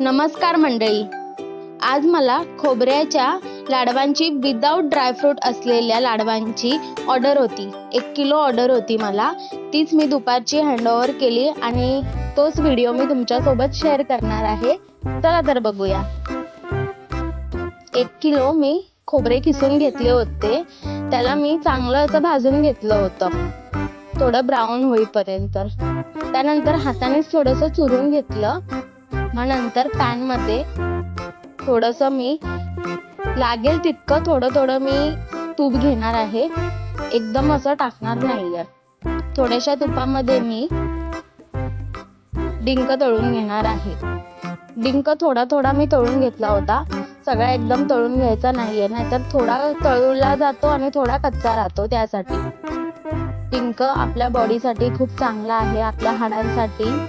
नमस्कार मंडळी. आज मला खोबऱ्याच्या लाडवांची विदाऊट ड्रायफ्रूट असलेल्या लाडवांची ऑर्डर होती. एक किलो ऑर्डर होती मला. तीच मी दुपारची हँडओव्हर केली आणि तोच व्हिडिओ मी तुमच्यासोबत शेअर करणार आहे. चला तर बघूया. एक किलो मी खोबरे किसून घेतले होते. त्याला मी चांगलं असं भाजून घेतलं होतं. थोडं ब्राऊन होईपर्यंत. त्यानंतर हातानेच थोडंसं चुरून घेतलं. मग नंतर पॅनमध्ये थोडस मी लागेल तितकं थोडं थोडं मी तूप घेणार आहे. एकदम असं टाकणार नाहीये. थोड्याशा तुपामध्ये मी डिंक तळून घेणार आहे. डिंक थोडा थोडा मी तळून घेतला होता. सगळा एकदम तळून घ्यायचा नाहीये. नाहीतर थोडा तळूला जातो आणि थोडा कच्चा राहतो त्यासाठी. डिंक आपल्या बॉडीसाठी खूप चांगला आहे. आपल्या हाडांसाठी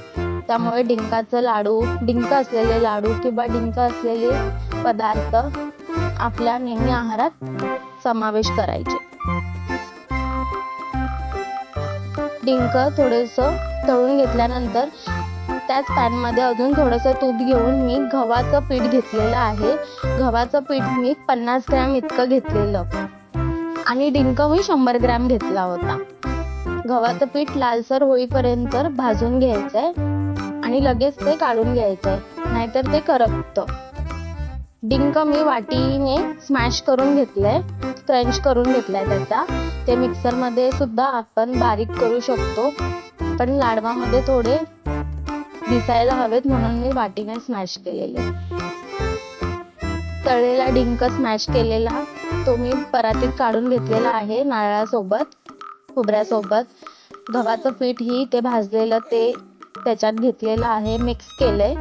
त्यामुळे डिंकाचं लाडू डिंक असलेले लाडू किंवा डिंक असलेले पदार्थ आपल्या नेहमी आहारात समावेश करायचे. डिंक थोडस तळून घेतल्यानंतर त्याच पॅनमध्ये अजून थोडस तूप घेऊन मी गव्हाचं पीठ घेतलेलं आहे. गव्हाचं पीठ मी पन्नास ग्रॅम इतकं घेतलेलं. आणि डिंक मी शंभर ग्रॅम घेतला होता. गव्हाचं पीठ लालसर होईपर्यंत भाजून घ्यायचंय आणि लगेच ते काढून घ्यायचंय नाहीतर ते करपतं. डिंक मी वाटीने स्मॅश करून घेतलंय क्रंच करून घेतलाय त्याचा. ते मिक्सरमध्ये सुद्धा आपण बारीक करू शकतो पण लाडवामध्ये थोडे दिसायला हवेत म्हणून मी वाटीने स्मॅश केलेले. तळलेला डिंक स्मॅश केलेला तो मी परातीत काढून घेतलेला आहे नारळासोबत. खोबऱ्यासोबत. गव्हाचं पीठ ही ते भाजलेलं ते त्याच्यात घेतलेलं आहे मिक्स केलंय.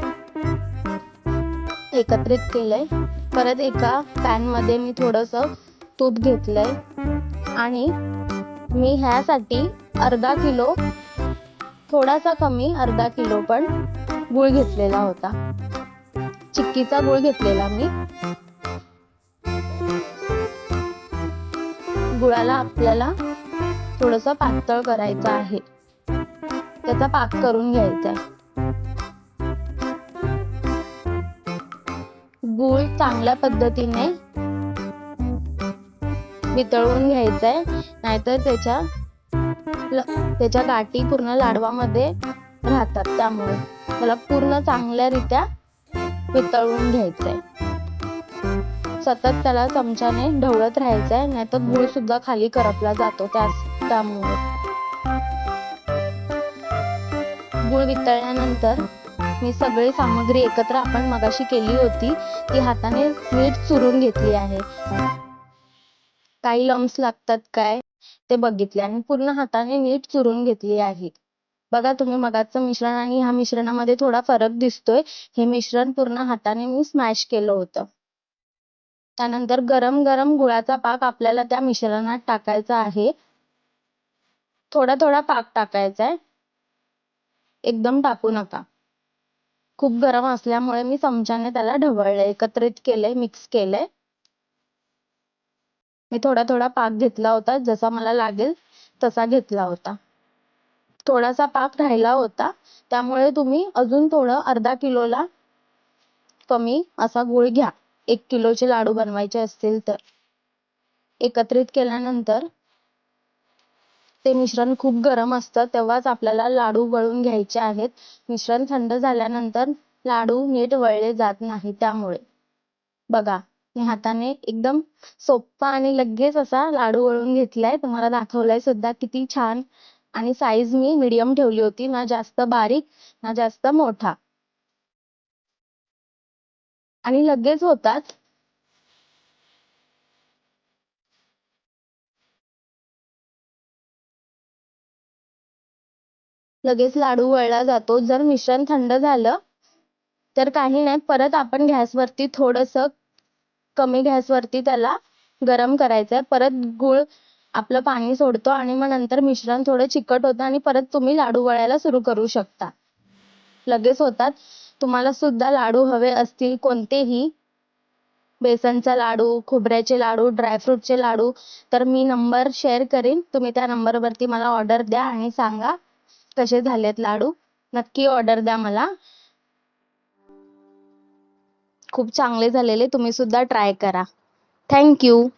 एकत्रित केलंय. परत एका पॅनमध्ये मी थोडस तूप घेतलंय. आणि मी ह्यासाठी अर्धा किलो थोडासा कमी अर्धा किलो पण गुळ घेतलेला होता. चिक्कीचा गुळ घेतलेला मी. गुळाला आपल्याला थोडस पातळ करायचं आहे. त्याचा पाक करून घ्यायचा. आहे गूळ चांगल्या पद्धतीने वितळवून घ्यायचंय. नाहीतर त्याच्या त्याच्या गाठी पूर्ण लाडवामध्ये राहतात त्यामुळे. त्याला पूर्ण चांगल्यारित्या वितळवून घ्यायचंय. सतत त्याला चमच्याने ढवळत राहायचंय नाहीतर गूळ सुद्धा खाली करपला जातो त्यास त्यामुळे. गुळ वितळल्यानंतर मी सगळी सामग्री एकत्र आपण मगाशी केली होती ती हाताने नीट चुरून घेतली आहे. काही लम्स लागतात काय ते बघितले आणि पूर्ण हाताने नीट चुरून घेतली आहे. बघा तुम्ही मगाचं मिश्रण आणि ह्या मिश्रणामध्ये थोडा फरक दिसतोय हे मिश्रण पूर्ण हाताने मी स्मॅश केलं होतं. त्यानंतर गरम गरम गुळाचा पाक आपल्याला त्या मिश्रणात टाकायचा आहे. थोडा थोडा पाक टाकायचा आहे. एकदम टाकू नका. खूप गरम असल्यामुळे मी चमच्याने त्याला ढवळलंय एकत्रित केलंय मिक्स केलंय. मी थोडा थोडा पाक घेतला होता जसा मला लागेल तसा घेतला होता. थोडासा पाक राहिला होता त्यामुळे तुम्ही अजून थोडं अर्धा किलोला कमी असा गुळ घ्या. एक किलोचे लाडू बनवायचे असतील तर. एकत्रित केल्यानंतर ते मिश्रण खूप गरम असतं तेव्हाच आपल्याला लाडू वळून घ्यायचे आहेत. मिश्रण थंड झाल्यानंतर लाडू नीट वळले जात नाही त्यामुळे. बघा मी हाताने एकदम सोप्पा आणि लगेच असा लाडू वळून घेतलाय. तुम्हाला दाखवलाय सुद्धा किती छान. आणि साईज मी मीडियम ठेवली होती ना जास्त बारीक ना जास्त मोठा. आणि लगेच होतात. लगेच लाडू वळला जातो. जर मिश्रण थंड झालं तर काही नाही. परत आपण गॅसवरती थोडस कमी गॅसवरती त्याला गरम करायचंय परत गूळ आपलं पाणी सोडतो आणि मग नंतर मिश्रण थोडं चिकट होतं आणि परत तुम्ही लाडू वळायला सुरू करू शकता. लगेच होतात. तुम्हाला सुद्धा लाडू हवे असतील कोणतेही. बेसनचा लाडू खोबऱ्याचे लाडू ड्रायफ्रुटचे लाडू. तर मी नंबर शेअर करीन. तुम्ही त्या नंबरवरती मला ऑर्डर द्या आणि सांगा कसे झालेत लाडू. नक्की ऑर्डर द्या मला. खूप चांगले झालेले. तुम्ही सुद्धा ट्राय करा. थँक्यू